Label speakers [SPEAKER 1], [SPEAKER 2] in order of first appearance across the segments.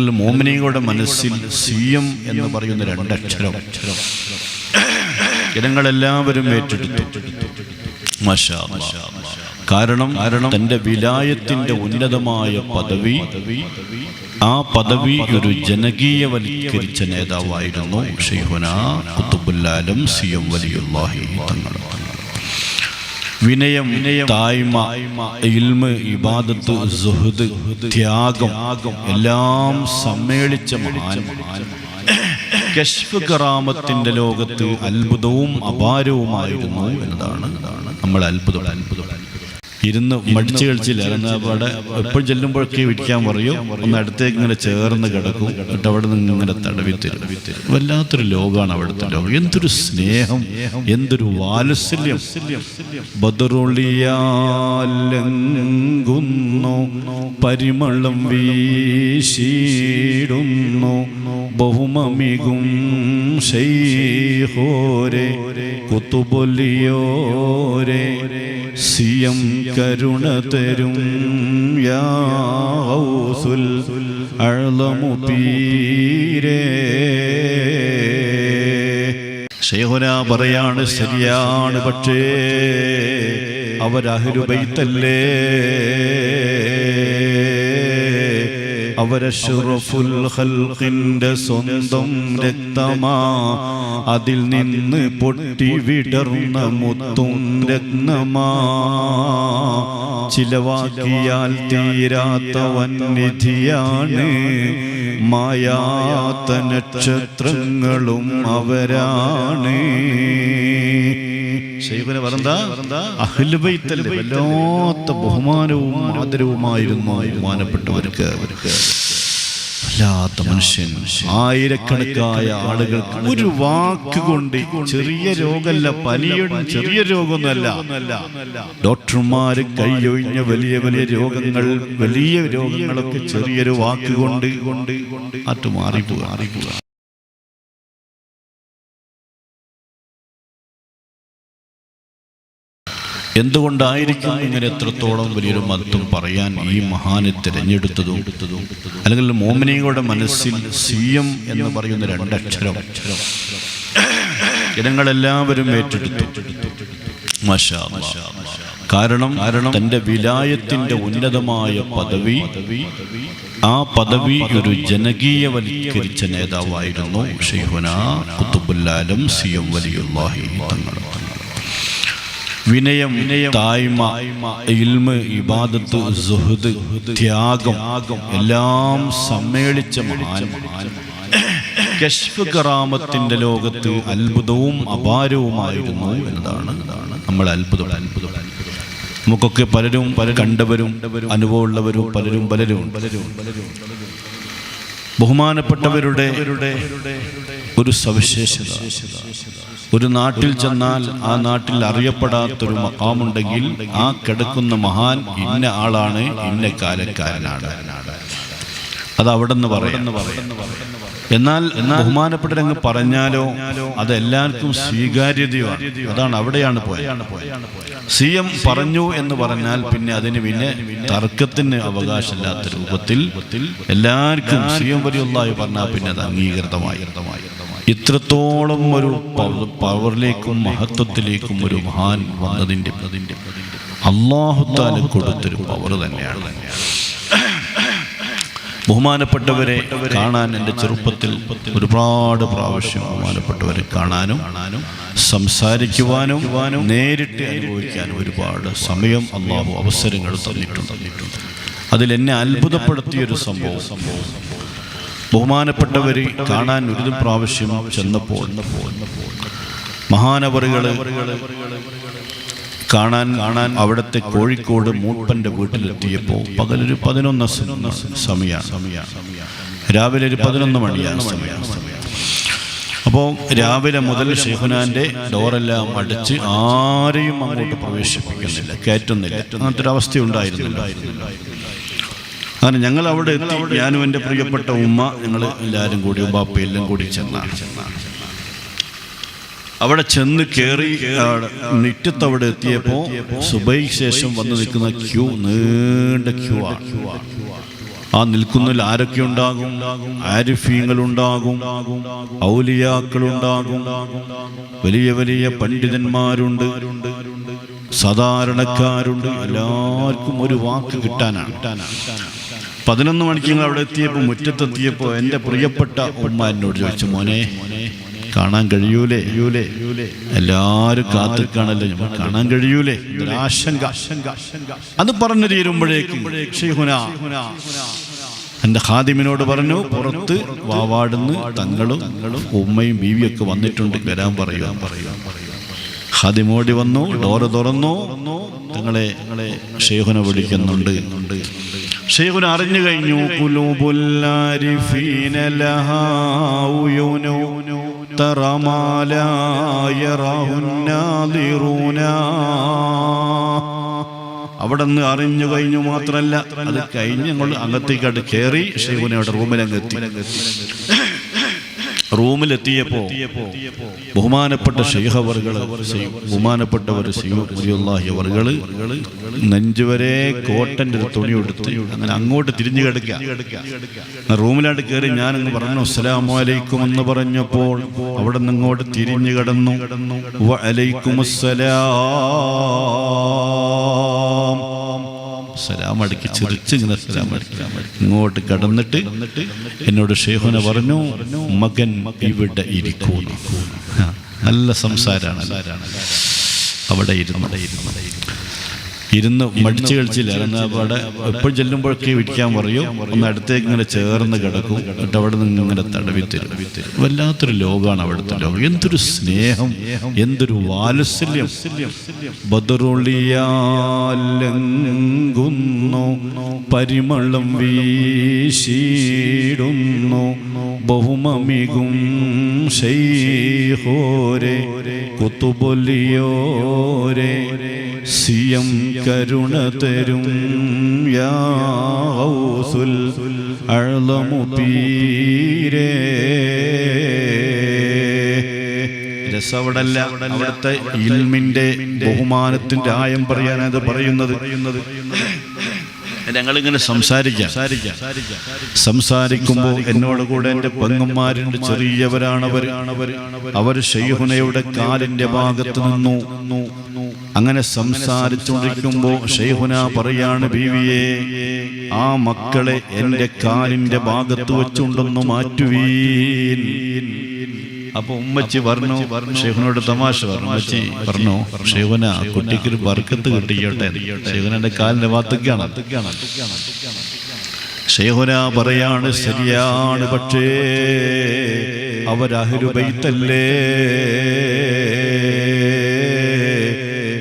[SPEAKER 1] മോമിനിയുടെ മനസ്സിൽ C M എന്ന് പറയുന്ന രണ്ടക്ഷരം. ജനങ്ങളെല്ലാവരും ഏറ്റെടുത്തു. കാരണം കാരണം തന്റെ വിലായത്തിന്റെ ഉന്നതമായ പദവി ആ പദവി ഒരു ജനകീയവൽക്കരിച്ച നേതാവായിരുന്നു ഷെയ്ഹുന കുത്തുബുല്ലാലും സി എം വലിയുള്ളാഹി തങ്ങൾ വിനയം തായ്മ ഇൽമ ഇബാദത്ത് സുഹൃദ് ത്യാഗം എല്ലാം സമ്മേളിച്ച മഹാൻ. കശ്ഫ് കറാമത്തിന്റെ ലോകത്ത് അത്ഭുതവും അപാരവുമായിരുന്നു എന്നതാണ്. നമ്മൾ അത്ഭുതം അത്ഭുതം. ഇരുന്ന് മടിച്ചു കളിച്ചില്ല അവിടെ എപ്പോൾ ചെല്ലുമ്പോഴൊക്കെ ഇരിക്കാൻ പറയും. ഒന്ന് അടുത്തേക്ക് ഇങ്ങനെ ചേർന്ന് കിടക്കും. എന്നിട്ട് അവിടെ നിന്ന് ഇങ്ങനെ തടവി തരും വല്ലാത്തൊരു ലോകമാണ് അവിടുത്തെ ലോകം. എന്തൊരു സ്നേഹം. എന്തൊരു വാത്സല്യം. ബദറുളിയാലെങ്കുന്നു പരിമളം വീശിടുന്നു ബഹുമമികും ശൈഹോരെ കുത്തുബൊലിയോരെ സിയം കരുണ തരും യാസുൽ അഴലമു പീരേ ഷെയ്ഹുന പറയാണ് ശരിയാണ് പക്ഷേ അവരഹരുബൈത്തല്ലേ അവരഷുറഫുൽ ഖൽഖിന്റെ സ്വന്തം രക്തമാ. അതിൽ നിന്ന് പൊട്ടി വിടർന്ന മുത്തും രത്നമാ. ചിലവാക്കിയാൽ തീരാത്തവൻ വന്യധിയാണ് മായാത്ത നക്ഷത്രങ്ങളും അവരാണ് വല്ലാത്ത ബഹുമാനവും ആദരവുമായിരുന്നു ബഹുമാനപ്പെട്ടവർക്ക്. വല്ലാത്ത മനുഷ്യൻ. ആയിരക്കണക്കായ ആളുകൾക്ക് ഒരു വാക്ക് കൊണ്ട് ചെറിയ രോഗമല്ല പനിയുടെ ചെറിയ രോഗമൊന്നുമല്ല ഡോക്ടർമാര് കൈയൊഴിഞ്ഞ വലിയ വലിയ രോഗങ്ങൾ വലിയ രോഗങ്ങളൊക്കെ ചെറിയൊരു വാക്ക് കൊണ്ട് കൊണ്ട് മാറിപ്പോവുക എന്തുകൊണ്ടായിരിക്കും ഇങ്ങനെ എത്രത്തോളം വലിയൊരു മത്തും പറയാൻ ഈ മഹാനെ തിരഞ്ഞെടുത്തതും? അല്ലെങ്കിൽ മോമിനിയുടെ മനസ്സിൽ സി എം എന്ന് പറയുന്ന രണ്ടക്ഷരം ജനങ്ങളെല്ലാവരും ഏറ്റെടുത്തു. കാരണം കാരണം തന്റെ വിലായത്തിന്റെ ഉന്നതമായ പദവി ആ പദവി ഒരു ജനകീയവൽക്കരിച്ച നേതാവായിരുന്നു ഷെയ്ഹുന കുത്തുബുല്ലാലും സി എം വലിയുള്ള വിനയം തായ്മ ഇൽമ ഇബാദത്ത് സുഹൃദ് ത്യാഗം എല്ലാം സമ്മേളിച്ച മഹാൻ. കശ്ഫ് കറാമത്തിന്റെ ലോകത്ത് അത്ഭുതവും അപാരവുമായിരുന്നു എന്നതാണ് നമ്മൾ അത്ഭുതം. അത്ഭുതം നമുക്കൊക്കെ പലരും പല കണ്ടവരും അനുഭവമുള്ളവരും പലരും പലരും ബഹുമാനപ്പെട്ടവരുടെ ഒരു സവിശേഷത. ഒരു നാട്ടിൽ ചെന്നാൽ ആ നാട്ടിൽ അറിയപ്പെടാത്തൊരു മക്കാമുണ്ടെങ്കിൽ ആ കിടക്കുന്ന മഹാൻ ഇന്ന ആളാണ് ഇന്ന കാലക്കാരനാണ്. അത് അവിടെ നിന്ന് പറയുന്നു എന്നാൽ ബഹുമാനപ്പെട്ട അങ്ങ് പറഞ്ഞാലോ അത് എല്ലാവർക്കും സ്വീകാര്യതയാണ് അതാണ് അവിടെയാണ് പോയത്. സി എം പറഞ്ഞു എന്ന് പറഞ്ഞാൽ പിന്നെ അതിന് പിന്നെ തർക്കത്തിന് അവകാശമില്ലാത്ത രൂപത്തിൽ എല്ലാവർക്കും സി എം വരെയുള്ള പറഞ്ഞാൽ പിന്നെ അത് അംഗീകൃതമായി. ഇത്രത്തോളം ഒരു പവറിലേക്കും മഹത്വത്തിലേക്കും ഒരു മഹാൻ വന്നതിന്റെ അള്ളാഹുത്താലും കൊടുത്തൊരു പവർ തന്നെയാണ്. ബഹുമാനപ്പെട്ടവരെ കാണാൻ എന്റെ ചെറുപ്പത്തിൽ ഒരുപാട് പ്രാവശ്യം ബഹുമാനപ്പെട്ടവരെ കാണാനും സംസാരിക്കുവാനും നേരിട്ട് അനുഭവിക്കാനും ഒരുപാട് സമയം അള്ളാഹു അവസരങ്ങൾ തന്നിട്ടുണ്ട്. അതിൽ എന്നെ അത്ഭുതപ്പെടുത്തിയൊരു സംഭവം. ബഹുമാനപ്പെട്ടവർ കാണാൻ ഒരു പ്രാവശ്യം ചെന്നപ്പോൾ മഹാനവറുകൾ കാണാൻ കാണാൻ അവിടുത്തെ കോഴിക്കോട് മൂപ്പന്റെ വീട്ടിലെത്തിയപ്പോൾ പകലൊരു പതിനൊന്ന് സമയമാണ് രാവിലെ ഒരു പതിനൊന്ന് മണിയാണ് സമയം. അപ്പോൾ രാവിലെ മുതൽ ഷെയ്ഖുനാന്റെ ഡോറെല്ലാം അടച്ച് ആരെയും അങ്ങോട്ട് പ്രവേശിപ്പിക്കുന്നില്ല കയറ്റുന്നില്ല. അങ്ങനത്തെ ഒരു അവസ്ഥ ഉണ്ടായിരുന്നില്ല. അങ്ങനെ ഞങ്ങൾ അവിടെ എത്തി. ഞാനും എന്റെ പ്രിയപ്പെട്ട ഉമ്മ ഞങ്ങൾ എല്ലാവരും കൂടി ഉമ്പാപ്പ എല്ലാം കൂടി ചെന്നാണ് അവിടെ ചെന്ന് കയറി അവിടെ എത്തിയപ്പോൾ സുബൈക്ക് ശേഷം വന്ന് നിൽക്കുന്ന ക്യൂ നീണ്ട ക്യൂ ആണ്. ആ നിൽക്കുന്നതിൽ ആരൊക്കെ ഉണ്ടാകും? ആരിഫീങ്ങൾ ഉണ്ടാകും ഔലിയാക്കൾ ഉണ്ടാകും വലിയ വലിയ പണ്ഡിതന്മാരുണ്ട് സാധാരണക്കാരുണ്ട്. എല്ലാവർക്കും ഒരു വാക്ക് കിട്ടാനാണ്. പതിനൊന്ന് മണിക്ക് ഞങ്ങൾ അവിടെ എത്തിയപ്പോൾ മുറ്റത്തെത്തിയപ്പോൾ എന്റെ പ്രിയപ്പെട്ട ഉമ്മ എന്നോട് ചോദിച്ചു മോനെ കാണാൻ കഴിയൂലേ? യൂലേ യൂലേ എല്ലാവരും കാണല്ലേ നമ്മൾ കാണാൻ കഴിയൂലേ? അത് പറഞ്ഞു തീരുമ്പോഴേക്കും എന്റെ എന്റെ ഖാദിമിനോട് പറഞ്ഞു പുറത്ത് വാവാടുന്ന് തങ്ങളും ഉമ്മയും ബീവിയൊക്കെ വന്നിട്ടുണ്ട് വരാൻ പറയുക. പറയുക ഖാദിമോടി വന്നു ഡോറ് തുറന്നു തങ്ങളെ ഷെയ്ഖുനെ വിളിക്കുന്നുണ്ട്. ഷെയ്ഖുന അറിഞ്ഞു കഴിഞ്ഞു. അവിടെ നിന്ന് അറിഞ്ഞു കഴിഞ്ഞു മാത്രമല്ല അത് കഴിഞ്ഞ് ഞങ്ങൾ അകത്തേക്കാട്ട് കയറി ഷെയ്ഖുനെ അവിടെ റൂമിലങ്ങെത്തി റൂമിലെത്തിയപ്പോ ബഹുമാനപ്പെട്ട ഷെയ്ഹവറുകൾ ബഹുമാനപ്പെട്ടവർ അവർകൾ നെഞ്ചുവരെ കോട്ടന്റെ ഒരു തുണി എടുത്ത് അങ്ങനെ അങ്ങോട്ട് തിരിഞ്ഞു കിടക്കുക റൂമിലാണ്ട് കയറി ഞാൻ അങ്ങ് പറഞ്ഞു അസ്സലാമു അലൈക്കും എന്ന് പറഞ്ഞപ്പോൾ അവിടെ നിന്ന് ഇങ്ങോട്ട് തിരിഞ്ഞു കിടന്നു. വഅലൈക്കും അസ്സലാം സലാം അടുക്കി ചിരിച്ച് ഇങ്ങനെ സലാം ഇങ്ങോട്ട് കടന്നിട്ട് എന്നോട് ഷേഹുന പറഞ്ഞു മകൻ ഇവിടെ ഇരിക്കുന്നു. നല്ല സംസാരമാണ് അവിടെ ഇരുന്ന്. ഇരുന്ന് മടിച്ചു കളിച്ചില്ല അവിടെ എപ്പോൾ ചെല്ലുമ്പോഴൊക്കെ ഇരിക്കാൻ പറയും. ഒന്ന് അടുത്തേക്ക് ഇങ്ങനെ ചേർന്ന് കിടക്കും. എന്നിട്ട് അവിടെ നിന്ന് ഇങ്ങനെ തടവി തരും വല്ലാത്തൊരു ലോകമാണ് അവിടുത്തെ ലോകം. എന്തൊരു സ്നേഹം. എന്തൊരു വാത്സല്യം. ബദറുളിയാലുന്നു പരിമളം വീശീടുന്നു ബഹുമമികും ശൈഹോരെ കുത്തുബൊലിയോരെ സിയം കരുണ തരും യാസുൽ അഴലമു പീരേ രസവടല്ല അവിടുത്തെ ഇൽമിന്റെ ബഹുമാനത്തിന്റെ ആയം പറയാനത് പറയുന്നത്. ഞങ്ങളിങ്ങനെ സംസാരിക്കാം. സംസാരിക്കുമ്പോൾ എന്നോട് കൂടെ എന്റെ പെങ്ങന്മാരുണ്ട് ചെറിയവരാണവർ. അവർ ഷെയ്ഹുനയുടെ കാലിന്റെ ഭാഗത്ത് നിന്നു. അങ്ങനെ സംസാരിച്ചുകൊണ്ടിരിക്കുമ്പോൾ ഷെയ്ഹുന പറയാണ് ബീവിയെ ആ മക്കളെ എന്റെ കാലിന്റെ ഭാഗത്ത് വെച്ചുണ്ടെന്ന് മാറ്റുവീൻ. അപ്പൊ ഉമ്മച്ചി പറഞ്ഞു ഷെയ്ഖുനോട് തമാശ പറഞ്ഞു. ഉമ്മച്ചി പറഞ്ഞു. ആ കുട്ടിക്ക് ഒരു ബർക്കത്ത് കിട്ടിക്കോട്ടെ ഷെയ്ഖുനന്റെ കാലിന്റെ വാത്തുക്കാണ് ഷെയ്ഖുന പറയാണ് ശരിയാണ് പക്ഷേ അവരഹരുബൈത്തല്ലേ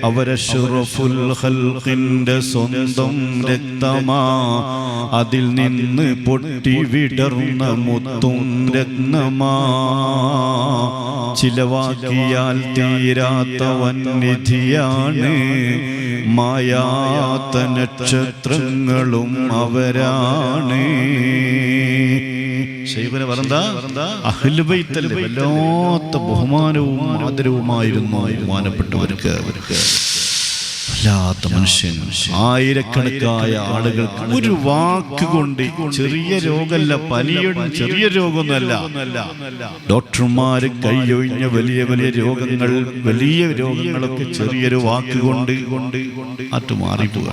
[SPEAKER 1] അവരഷുറഫുൽ ഹൽഹിന്റെ സ്വന്തം രക്തമാ അതിൽ നിന്ന് പൊട്ടി വിടർന്ന മുത്തും രത്നമാ. ചിലവാക്കിയാൽ തീരാത്ത വന്നിധിയാണ് മായാത്ത നക്ഷത്രങ്ങളും അവരാണ്. വല്ലാത്ത ബഹുമാനവും ആദരവുമായിരുന്നു ബഹുമാനപ്പെട്ടവർക്ക്. അവർക്ക് വല്ലാത്ത മനുഷ്യൻ. ആയിരക്കണക്കായ ആളുകൾ ഒരു വാക്ക് കൊണ്ട് ചെറിയ രോഗമല്ല പനിയുടെ ചെറിയ രോഗമൊന്നുമല്ല. ഡോക്ടർമാര് കൈയൊഴിഞ്ഞ വലിയ വലിയ രോഗങ്ങൾ വലിയ രോഗങ്ങളൊക്കെ ചെറിയൊരു വാക്ക് കൊണ്ട് കൊണ്ട് അത് മാറിപ്പോവുക